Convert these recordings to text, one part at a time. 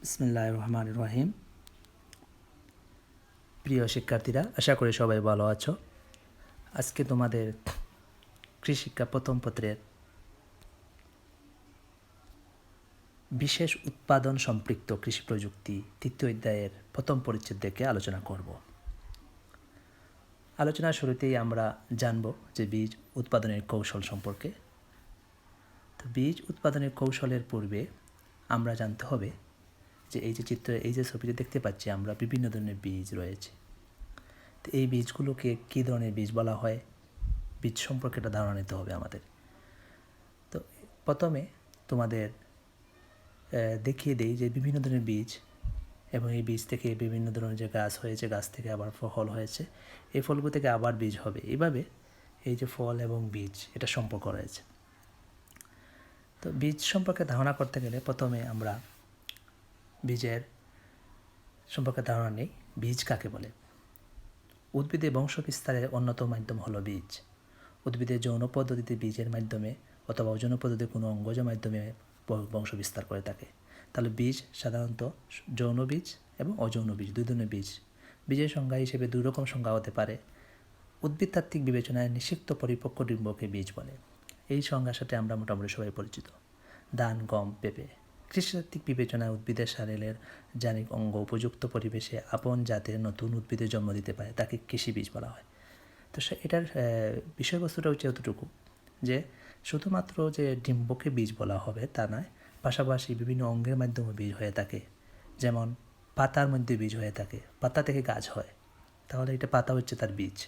বিসমিল্লাহ রহমান রহিম প্রিয় শিক্ষার্থীরা, আশা করি সবাই ভালো আছো। আজকে তোমাদের কৃষিক্ষা প্রথম পত্রের বিশেষ উৎপাদন সম্পৃক্ত কৃষি প্রযুক্তি তৃতীয় অধ্যায়ের প্রথম পরিচ্ছেদ দেখে আলোচনা করব। আলোচনার শুরুতেই আমরা জানব যে বীজ উৎপাদনের কৌশল সম্পর্কে। তো বীজ উৎপাদনের কৌশলের পূর্বে আমরা জানতে হবে যে এই যে চিত্র, এই যে ছবিতে দেখতে পাচ্ছি আমরা, বিভিন্ন ধরনের বীজ রয়েছে। তো এই বীজগুলোকে কী ধরনের বীজ বলা হয়? বীজ সম্পর্কে একটা ধারণা নিতে হবে আমাদের। তো প্রথমে তোমাদের দেখিয়ে দেই যে বিভিন্ন ধরনের বীজ এবং এই বীজ থেকে বিভিন্ন ধরনের যে গাছ হয়েছে, গাছ থেকে আবার ফল হয়েছে, এই ফলগুলো থেকে আবার বীজ হবে। এইভাবে এই যে ফল এবং বীজ, এটা সম্পর্ক রয়েছে। তো বীজ সম্পর্কে ধারণা করতে গেলে প্রথমে আমরা বীজের সম্পর্কে ধারণা নেই। বীজ কাকে বলে? উদ্ভিদে বংশ বিস্তারের অন্যতম মাধ্যম হলো বীজ। উদ্ভিদের যৌন পদ্ধতিতে বীজের মাধ্যমে অথবা অযৌন পদ্ধতিতে কোনো অঙ্গজ মাধ্যমে বংশ বিস্তার করে থাকে। তাহলে বীজ সাধারণত যৌন বীজ এবং অযৌন বীজ, দুই ধরনের বীজ। বীজের সংজ্ঞা হিসেবে দুই রকম সংজ্ঞা হতে পারে। উদ্ভিদতাত্ত্বিক বিবেচনায় নিষিক্ত পরিপক্ক ডিম্বকে বীজ বলে। এই সংজ্ঞার সাথে আমরা মোটামুটি সবাই পরিচিত। ধান গম, পেঁপে। কৃষিতাত্ত্বিক বিবেচনায় উদ্ভিদের সারেলের জানিক অঙ্গ উপযুক্ত পরিবেশে আপন জাতের নতুন উদ্ভিদের জন্ম দিতে পারে, তাকে কৃষি বীজ বলা হয়। তো সে এটার বিষয়বস্তুটা হচ্ছে এতটুকু যে শুধুমাত্র যে ডিম্বকে বীজ বলা হবে তা নয়, পাশাপাশি বিভিন্ন অঙ্গের মাধ্যমে বীজ হয়ে থাকে। যেমন পাতার মধ্যে বীজ হয়ে থাকে, পাতা থেকে গাছ হয়। তাহলে এটা পাতা হচ্ছে তার বীজ।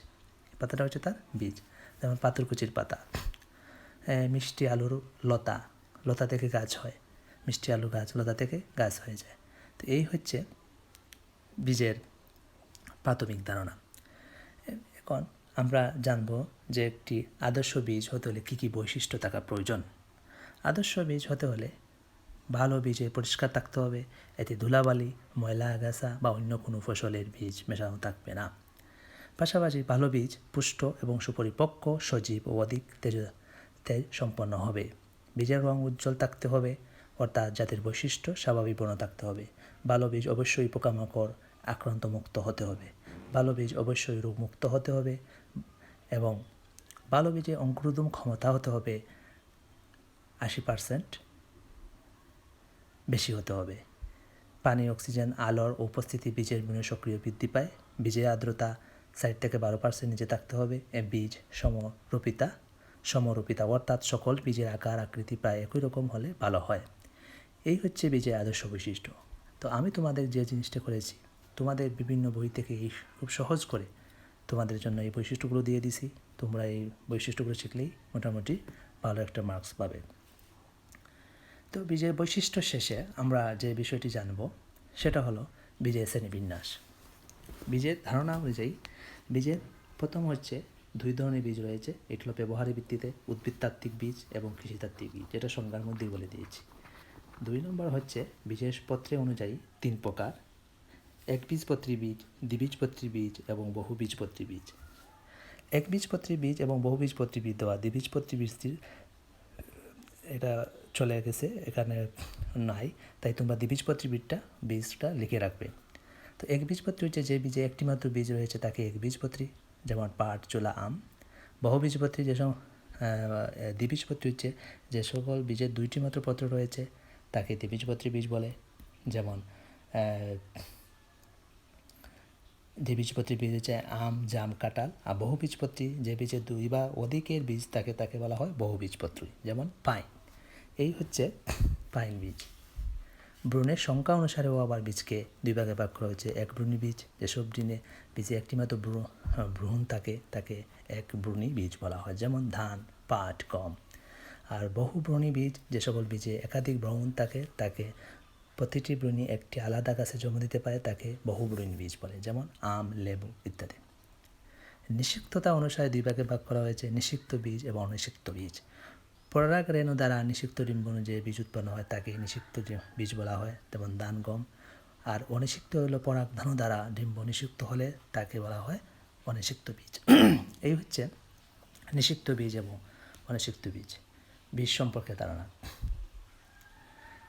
পাতাটা হচ্ছে তার বীজ। যেমন পাথরকুচির পাতা। মিষ্টি আলুর লতা লতা থেকে গাছ হয়। মিষ্টি আলু গাছ লতা থেকে গাছ হয়ে যায়। তো এই হচ্ছে বীজের প্রাথমিক ধারণা। এখন আমরা জানব যে একটি আদর্শ বীজ হতে হলে কী কী বৈশিষ্ট্য থাকা প্রয়োজন। আদর্শ বীজ হতে হলে ভালো বীজে পরিষ্কার থাকতে হবে, এতে ধুলাবালি, ময়লা, আগাছা বা অন্য কোনো ফসলের বীজ মেশানো থাকবে না। পাশাপাশি ভালো বীজ পুষ্ট এবং সুপরিপক্ক, সজীব ও অধিক তেজ তেজ সম্পন্ন হবে। বীজের রং উজ্জ্বল থাকতে হবে অর্থাৎ জাতের বৈশিষ্ট্য স্বাভাবিক বর্ণ থাকতে হবে। ভালো বীজ অবশ্যই পোকামাকড় আক্রান্ত মুক্ত হতে হবে। ভালো বীজ অবশ্যই রোগমুক্ত হতে হবে এবং ভালো বীজে অঙ্কুরোদম ক্ষমতা হতে হবে আশি পার্সেন্ট বেশি হতে হবে। পানি, অক্সিজেন, আলোর উপস্থিতি বীজের গুণে সক্রিয় বৃদ্ধি পায়। বীজের আর্দ্রতা সাইড থেকে বারো পার্সেন্ট নিচে থাকতে হবে। এ বীজ সমরূপিতা সমরূপিতা অর্থাৎ সকল বীজের আকার আকৃতি প্রায় একই রকম হলে ভালো হয়। এই হচ্ছে বীজের আদর্শ বৈশিষ্ট্য। তো আমি তোমাদের যে জিনিসটা করেছি, তোমাদের বিভিন্ন বই থেকে এই খুব সহজ করে তোমাদের জন্য এই বৈশিষ্ট্যগুলো দিয়ে দিছি। তোমরা এই বৈশিষ্ট্যগুলো শিখলেই মোটামুটি ভালো একটা মার্কস পাবে। তো বীজের বৈশিষ্ট্য শেষে আমরা যে বিষয়টি জানব, সেটা হলো বীজের শ্রেণীবিন্যাস। বীজের ধারণা অনুযায়ী বীজের প্রথম হচ্ছে দুই ধরনের বীজ রয়েছে, এটি হলো ব্যবহারের ভিত্তিতে উদ্ভিদতাত্ত্বিক বীজ এবং কৃষিতাত্ত্বিক বীজ, যেটা সংজ্ঞার মধ্যেই বলে দিয়েছি। দুই নম্বর হচ্ছে বীজের পত্রে অনুযায়ী তিন প্রকার। এক বীজপত্রী বীজ, দ্বিবীজপত্রী বীজ এবং বহু বীজপত্রী বীজ। এক বীজপত্রী বীজ এবং বহু বীজপত্রী বীজ দেওয়া দ্বিবীজপত্রী বীজটির এটা চলে গেছে, এখানে নাই, তাই তোমরা দ্বিবীজপত্রী বীজটা বীজটা লিখে রাখবে। তো এক বীজপত্রী হচ্ছে যে বীজে একটি মাত্র বীজ রয়েছে, তাকে এক বীজপত্রী, যেমন পাট, চোলা, আম। বহু বীজপত্রী যেসব দ্বিবীজপত্রী হচ্ছে যে সকল বীজের দুইটি মাত্র পত্র রয়েছে তাকে দ্বিবীজপত্রী বীজ বলে। যেমন আহ, দ্বিবীজপত্রী বীজ হচ্ছে আম জাম কাঁঠাল আর বহুবীজপত্রী যে বীজের দুই বা অধিকের বীজ তাকে তাকে বলা হয় বহুবীজপত্রী যেমন পাইন। এই হচ্ছে পাইন বীজ। ব্রণের সংখ্যা অনুসারেও আবার বীজকে দুই ভাগে ভাগ করা হয়েছে। এক ব্রণী বীজ যেসব দিনে বীজে একটি মাত্র ভ্রূণ থাকে তাকে এক ব্রণী বীজ বলা হয়। যেমন ধান পাট গম। আর বহু ব্রণী বীজ, যে সকল বীজে একাধিক ভ্রমণ থাকে, তাকে প্রতিটি ব্রণী একটি আলাদা গাছে জন্ম দিতে পারে, তাকে বহু ব্রণী বীজ বলে, যেমন আম, লেবু ইত্যাদি। নিষিক্ততা অনুসারে দুই ভাগে ভাগ করা হয়েছে, নিষিক্ত বীজ এবং অনিষিক্ত বীজ। পরাগ রেণু দ্বারা নিষিক্ত ডিম্বনু যে বীজ উৎপন্ন হয়, তাকে নিষিক্ত বীজ বলা হয়, যেমন ধান গম। আর অনিষিক্ত হলো পরাগ ধানু দ্বারা ডিম্ব নিষিক্ত হলে তাকে বলা হয় অনিষিক্ত বীজ। এই হচ্ছে নিষিক্ত বীজ এবং অনিষিক্ত বীজ। বীজ সম্পর্কে ধারণা।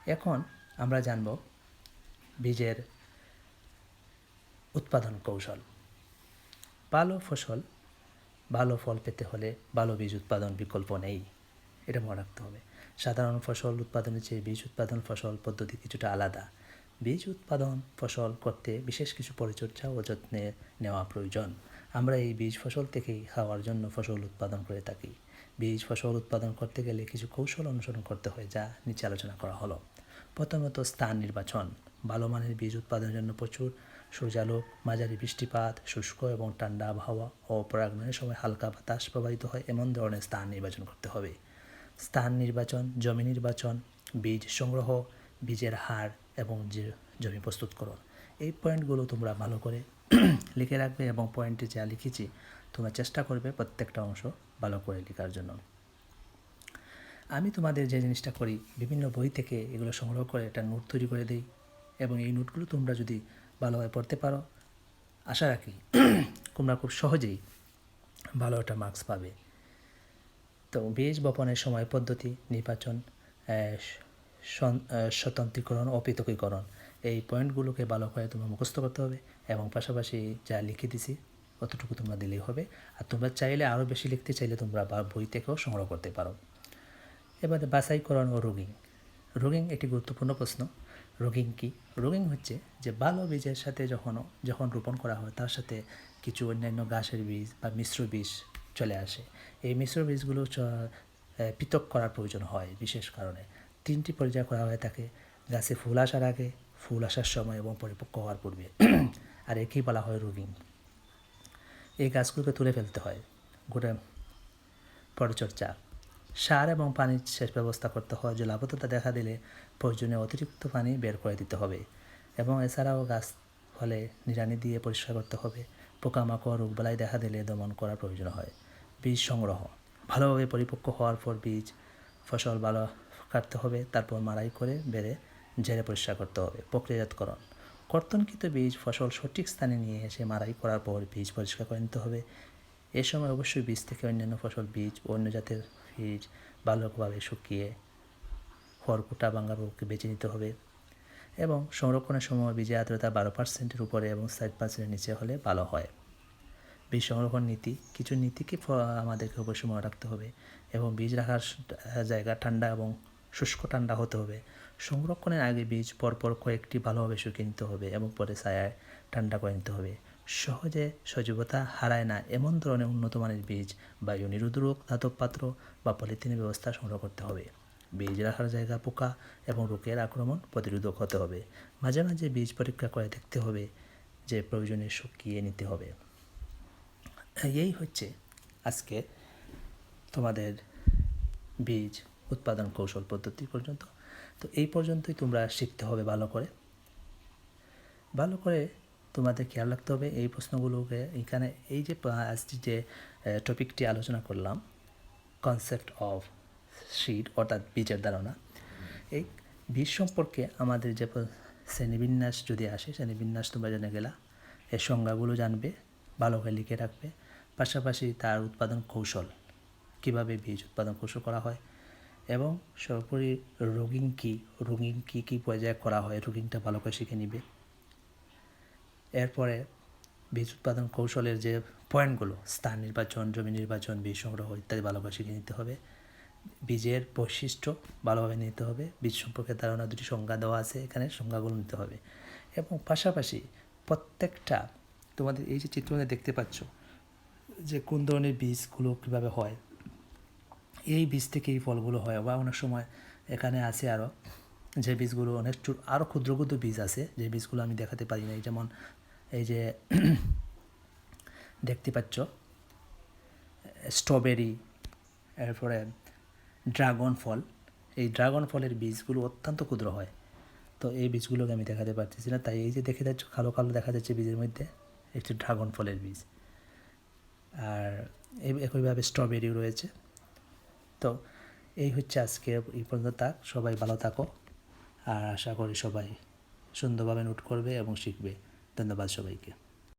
এখন আমরা জানব বীজের উৎপাদন কৌশল। ভালো ফসল, ভালো ফল পেতে হলে ভালো বীজ উৎপাদন বিকল্প নেই। এটা মনে রাখতে হবে। সাধারণ ফসল উৎপাদনের চেয়ে বীজ উৎপাদন ফসল পদ্ধতি কিছুটা আলাদা। বীজ উৎপাদন ফসল করতে বিশেষ কিছু পরিচর্যা ও যত্নে নেওয়া প্রয়োজন। আমরা এই বীজ ফসল থেকেই খাওয়ার জন্য ফসল উৎপাদন করে থাকি। বীজ, ফসল উৎপাদন করতে গেলে কিছু কৌশল অনুসরণ করতে হয় যা নিচে আলোচনা করা হলো। প্রথমত স্থান নির্বাচন। ভালো মানের বীজ উৎপাদনের জন্য প্রচুর সূর্যালোক, মাঝারি বৃষ্টিপাত, শুষ্ক এবং ঠান্ডা আবহাওয়া ও পরাগমনের সময় হালকা বাতাস প্রবাহিত হয় এমন ধরনের স্থান নির্বাচন করতে হবে। স্থান নির্বাচন, জমি নির্বাচন, বীজ সংগ্রহ, বীজের হার এবং জমি প্রস্তুতকরণ এই পয়েন্টগুলো তোমরা ভালো করে লিখে রাখবে এবং পয়েন্টে যা লিখেছি, তোমরা চেষ্টা করবে প্রত্যেকটা অংশ ভালো করে লেখার জন্য। আমি তোমাদের যে জিনিসটা করি, বিভিন্ন বই থেকে এগুলো সংগ্রহ করে একটা নোট তৈরি করে দিই এবং এই নোটগুলো তোমরা যদি ভালোভাবে পড়তে পারো, আশা রাখি তোমরা খুব সহজেই ভালো একটা মার্কস পাবে। তো বীজ বপনের সময় পদ্ধতি, নির্বাচন স্বতন্ত্রীকরণ ও পৃথকীকরণ এই পয়েন্টগুলোকে ভালো করে তোমরা মুখস্থ করতে হবে এবং পাশাপাশি যা লিখে দিছি, অতটুকু তোমরা দিলেই হবে। আর তোমরা চাইলে আরও বেশি লিখতে চাইলে তোমরা বই থেকেও সংগ্রহ করতে পারো। এবারে বাছাইকরণ ও রোগিং রোগিং একটি গুরুত্বপূর্ণ প্রশ্ন। রোগিং কি? রোগিং হচ্ছে যে ভালো বীজের সাথে যখন যখন রোপণ করা হয় তার সাথে কিছু অন্যান্য ঘাসের বীজ বা মিশ্র বীজ চলে আসে। এই মিশ্র বীজগুলো পৃথক করার প্রয়োজন হয় বিশেষ কারণে। তিনটি পর্যায় করা হয়ে থাকে। গাছে ফুল আসার আগে ফুল আসার সময় এবং পরিপক্ক হওয়ার পূর্বে। আর একেই বলা হয় রোগিং এই গাছগুলোকে তুলে ফেলতে হয়। গোটা পরিচর্যা সার এবং পানির সেচ ব্যবস্থা করতে হয়। জলাবদ্ধতা দেখা দিলে প্রয়োজনীয় অতিরিক্ত পানি বের করে দিতে হবে। এবং এছাড়াও গাছ ফলে নিড়ানি দিয়ে পরিষ্কার করতে হবে। পোকামাকড়, রোগবালাই দেখা দিলে দমন করার প্রয়োজন হয়। বীজ সংগ্রহ। ভালোভাবে পরিপক্ক হওয়ার পর বীজ, ফসল ভালো কাটতে হবে। তারপর মাড়াই করে বেড়ে ঝেড়ে পরিষ্কার করতে হবে। প্রক্রিয়াজাতকরণ। কর্তনকৃত বীজ ফসল সঠিক স্থানে নিয়ে এসে মাড়াই করার পর বীজ পরিষ্কার করে নিতে হবে। এ সময় অবশ্যই বীজ থেকে অন্যান্য ফসল, বীজ অন্য জাতের বীজ ভালোভাবে শুকিয়ে খড়কুটা বাঙ্গারকে বেছে নিতে হবে এবং সংরক্ষণের সময় বীজের আর্দ্রতা বারো পার্সেন্টের উপরে এবং ষাট পার্সেন্টের নিচে হলে ভালো হয়। বীজ সংরক্ষণ নীতি, কিছু নীতিকে আমাদেরকে অবশ্যই মনে রাখতে হবে এবং বীজ রাখার জায়গা ঠান্ডা এবং শুষ্ক ঠান্ডা হতে হবে। সংরক্ষণের আগে বীজ পরপর কয়েকটি ভালোভাবে শুকিয়ে নিতে হবে এবং পরে ছায়ায় ঠান্ডা করে নিতে হবে। সহজে সজীবতা হারায় না এমন ধরনের উন্নত মানের বীজ বা নিরোধক ধাতব পাত্র বা পলিথিনের ব্যবস্থা সংগ্রহ করতে হবে। বীজ রাখার জায়গা পোকা এবং রোগের আক্রমণ প্রতিরোধক হতে হবে। মাঝে মাঝে বীজ পরীক্ষা করে দেখতে হবে যে প্রয়োজনে শুকিয়ে নিতে হবে। এই হচ্ছে আজকে তোমাদের বীজ উৎপাদন কৌশল পদ্ধতি পর্যন্ত। তো এই পর্যন্তই তোমরা শিখতে হবে ভালো করে। ভালো করে তোমাদের খেয়াল রাখতে হবে এই প্রশ্নগুলোকে। এখানে এই যে আজকে যে টপিকটি আলোচনা করলাম কনসেপ্ট অফ সিড অর্থাৎ বীজের ধারণা। এই বীজ সম্পর্কে আমাদের যে শ্রেণীবিন্যাস যদি আসে, শ্রেণীবিন্যাস তোমরা জেনে গেলা। এর সংজ্ঞাগুলো জানবে, ভালো করে লিখে রাখবে। পাশাপাশি তার উৎপাদন কৌশল, কীভাবে বীজ উৎপাদন কৌশল করা হয় এবং সর্বোপরি রোগিং কী? রোগিং কী কী পর্যায়ে করা হয়? রোগিংটা ভালো করে শিখে নিবে। এরপরে বীজ উৎপাদন কৌশলের যে পয়েন্টগুলো, স্থান নির্বাচন, জমি নির্বাচন, বীজ সংগ্রহ ইত্যাদি ভালোভাবে শিখে নিতে হবে। বীজের বৈশিষ্ট্য ভালোভাবে নিতে হবে। বীজ সম্পর্কে ধারণা দুটি সংজ্ঞা দেওয়া আছে এখানে, সংজ্ঞাগুলো নিতে হবে। এবং পাশাপাশি প্রত্যেকটা, তোমাদের এই যে চিত্রটা দেখতে পাচ্ছ, যে কোন ধরনের বীজগুলো কীভাবে হয় এই বীজ থেকে এই ফলগুলো হয় বা অনেক সময় এখানে আছে আরও যে বীজগুলো অনেক আরও ক্ষুদ্র ক্ষুদ্র বীজ আছে, যে বীজগুলো আমি দেখাতে পারি না যেমন এই যে দেখতে পাচ্ছ, স্ট্রবেরি, এরপরে ড্রাগন ফল। এই ড্রাগন ফলের বীজগুলো অত্যন্ত ক্ষুদ্র হয়। তো এই বীজগুলোকে আমি দেখাতে পারতেছি না। তাই এই যে দেখে যাচ্ছ, কালো কালো দেখা যাচ্ছে বীজের মধ্যে, একটি ড্রাগন ফলের বীজ। আর এই- একইভাবে স্ট্রবেরিও রয়েছে। তো এই হচ্ছে আজকে এই পর্যন্ত থাক। সবাই ভালো থাকো। আর আশা করি সবাই সুন্দরভাবে নোট করবে এবং শিখবে। ধন্যবাদ সবাইকে।